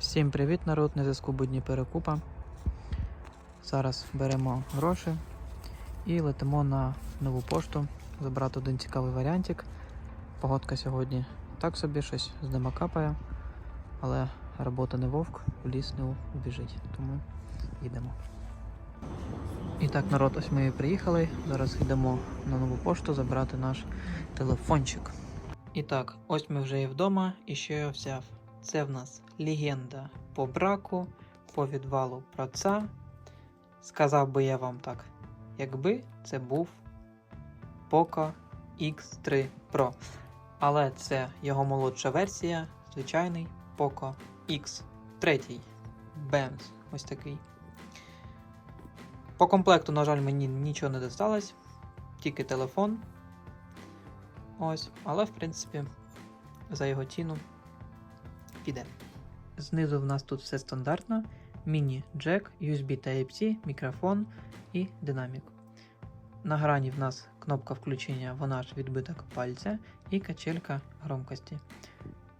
Всім привіт, народ! На зв'язку будні перекупа. Зараз беремо гроші і летимо на нову пошту. Забрати один цікавий варіантик. Погодка сьогодні так собі, щось з дима капає, але робота не вовк, в ліс не убіжить. Тому їдемо. І так, народ, ось ми і приїхали. Зараз йдемо на нову пошту забрати наш телефончик. І так, ось ми вже є вдома, і що я взяв? Це в нас легенда по браку, по відвалу праца. Сказав би я вам так, якби це був Poco X3 Pro. Але це його молодша версія, звичайний Poco X3. Бемс. Ось такий. По комплекту, на жаль, мені нічого не досталось, тільки телефон. Ось, але в принципі за його ціну піде. Знизу в нас тут все стандартно: міні-джек, USB Type-C, мікрофон і динамік. На грані в нас кнопка включення, вона ж відбиток пальця і качелька громкості.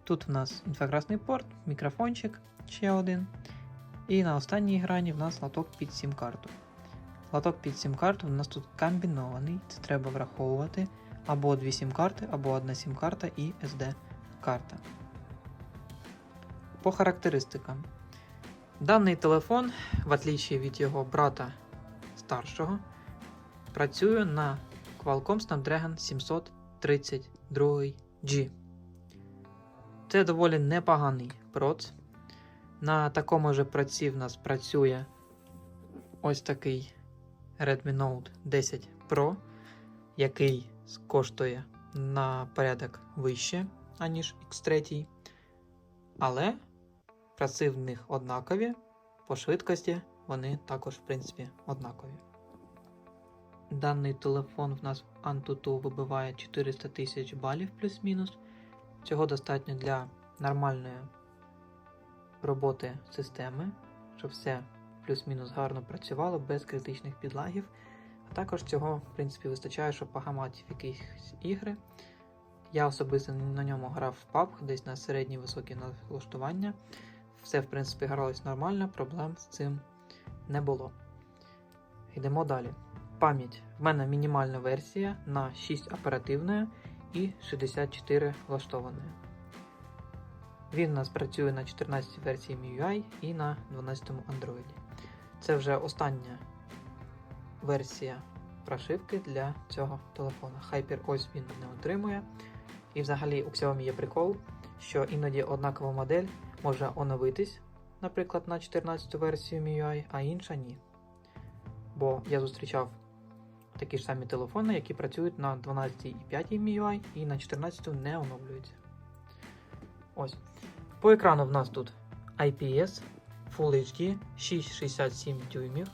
Тут в нас інфракрасний порт, мікрофончик ще один. І на останній грані в нас лоток під сім-карту. Лоток під сім-карту в нас тут комбінований, це треба враховувати або дві сім-карти, або одна сім-карта і SD-карта. По характеристикам. Даний телефон, в отличие від його брата старшого, працює на Qualcomm Snapdragon 732G. Це доволі непоганий проц. На такому же праці в нас працює ось такий Redmi Note 10 Pro, який коштує на порядок вище, аніж X3. Але праці в них однакові, по швидкості вони також, в принципі, однакові. Даний телефон в нас в Antutu вибиває 400 тисяч балів плюс-мінус. Цього достатньо для нормальної роботи системи, щоб все плюс-мінус гарно працювало без критичних підлагів. А також цього, в принципі, вистачає, щоб погамати в якісь ігри. Я особисто на ньому грав в PUBG, десь на середні високі налаштування. Все, в принципі, гралось нормально, проблем з цим не було. Йдемо далі. Пам'ять. В мене мінімальна версія на 6 оперативної і 64 влаштованої. Він у нас працює на 14 версії MIUI і на 12 Android. Це вже остання версія прошивки для цього телефона. HyperOS він не отримує. І взагалі у Xiaomi є прикол, що іноді однакова модель може оновитись, наприклад, на 14 версію MIUI, а інша ні. Бо я зустрічав такі ж самі телефони, які працюють на 12.5 MIUI і на 14 не оновлюються. Ось. По екрану в нас тут IPS Full HD 667 дюймів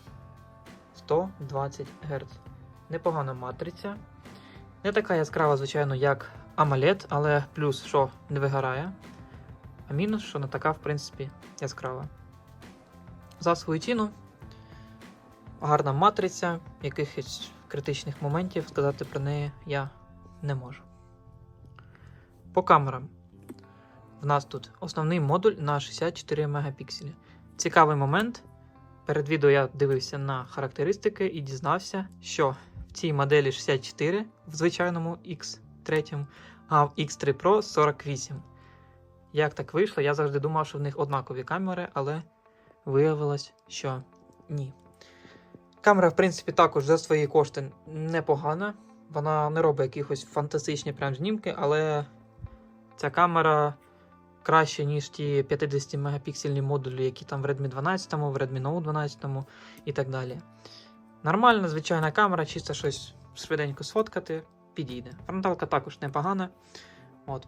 120 Гц. Непогана матриця. Не така яскрава, звичайно, як AMOLED, але плюс, що не вигорає. А мінус, що не така, в принципі, яскрава. За свою ціну. Гарна матриця, якихось критичних моментів сказати про неї я не можу. По камерам. В нас тут основний модуль на 64 мегапікселі. Цікавий момент. Перед відео я дивився на характеристики і дізнався, що в цій моделі 64 в звичайному X3, а в X3 Pro 48. Як так вийшло? Я завжди думав, що в них однакові камери, але виявилось, що ні. Камера, в принципі, також за свої кошти непогана. Вона не робить якихось фантастичні прям знімки, але ця камера краще, ніж ті 50 мегапіксельні модулі, які там в Redmi 12, в Redmi Note 12 і так далі. Нормальна, звичайна камера, чисто щось швиденько сфоткати, підійде. Фронталка також непогана. От.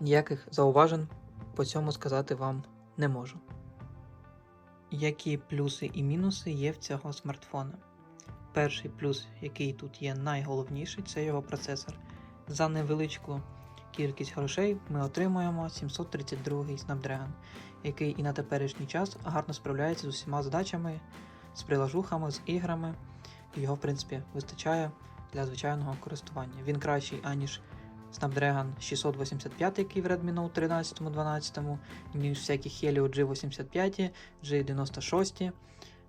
Ніяких зауважень по цьому сказати вам не можу. Які плюси і мінуси є в цього смартфона? Перший плюс, який тут є найголовніший, це його процесор. За невеличку кількість грошей ми отримуємо 732 Snapdragon, який і на теперішній час гарно справляється з усіма задачами, з прилажухами, з іграми. Його, в принципі, вистачає для звичайного користування. Він кращий, аніж Snapdragon 685, який в Redmi Note 13 12, ніж всякі Helio G85, G96.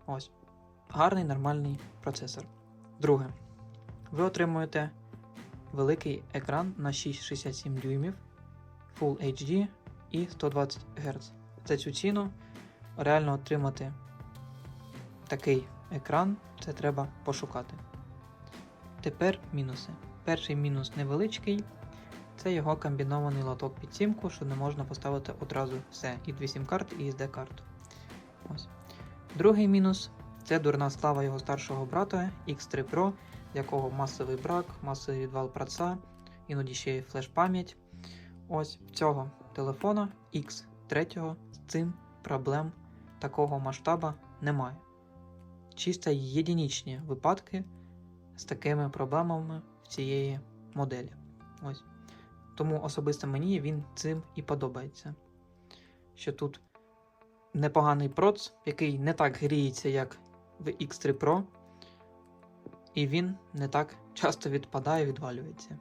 Ось. Гарний нормальний процесор. Друге. Ви отримуєте великий екран на 6,67 дюймів, Full HD і 120 Гц. За цю ціну реально отримати такий екран, це треба пошукати. Тепер мінуси. Перший мінус невеличкий. Це його комбінований лоток під сімку, що не можна поставити одразу все. І 2 сім-карт, і SD карту. Ось. Другий мінус це дурна слава його старшого брата X3 Pro, якого масовий брак, масовий відвал праца, іноді ще й флеш-пам'ять. Ось цього телефона X3 з цим проблем такого масштаба немає. Чисто єдинічні випадки з такими проблемами в цієї моделі. Ось. Тому особисто мені він цим і подобається. Що тут непоганий проц, який не так гріється, як в X3 Pro, і він не так часто відпадає, відвалюється.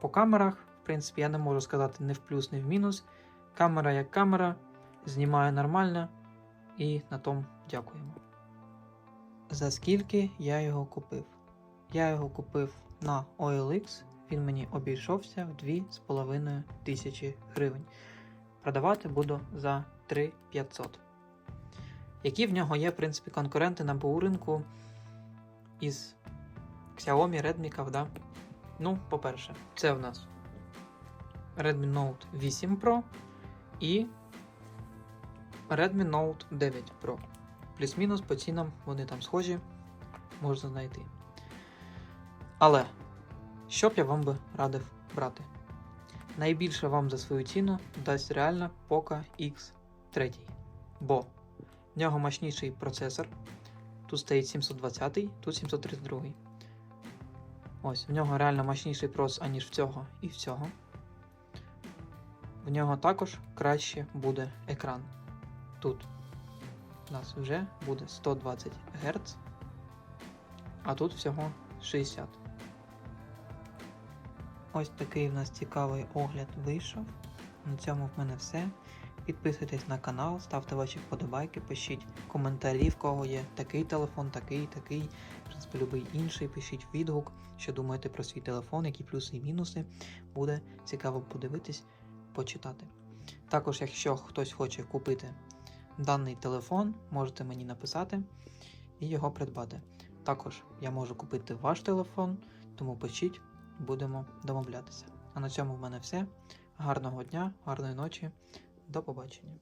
По камерах, в принципі, я не можу сказати ні в плюс, ні в мінус. Камера як камера, знімає нормально, і на тому дякуємо. За скільки я його купив? Я його купив на OLX, він мені обійшовся в 2,5 тисячі гривень. Продавати буду за 3500. Які в нього є, в принципі, конкуренти на БУ ринку із Xiaomi, Redmi, да? Ну, по-перше, це в нас Redmi Note 8 Pro і Redmi Note 9 Pro. Плюс-мінус по цінам вони там схожі, можна знайти. Але, що б я вам би радив брати? Найбільше вам за свою ціну дасть реально Poco X3. Бо в нього мощніший процесор. Тут стоїть 720, тут 732. Ось, в нього реально мощніший прос, аніж в цього і в цього. В нього також краще буде екран. Тут у нас вже буде 120 Гц, а тут всього 60. Ось такий в нас цікавий огляд вийшов. На цьому в мене все. Підписуйтесь на канал, ставте ваші вподобайки, пишіть коментарі, в кого є такий телефон, такий, такий, в принципі, любий інший. Пишіть відгук, що думаєте про свій телефон, які плюси і мінуси. Буде цікаво подивитись, почитати. Також, якщо хтось хоче купити даний телефон, можете мені написати і його придбати. Також я можу купити ваш телефон, тому пишіть, будемо домовлятися. А на цьому в мене все. Гарного дня, гарної ночі. До побачення.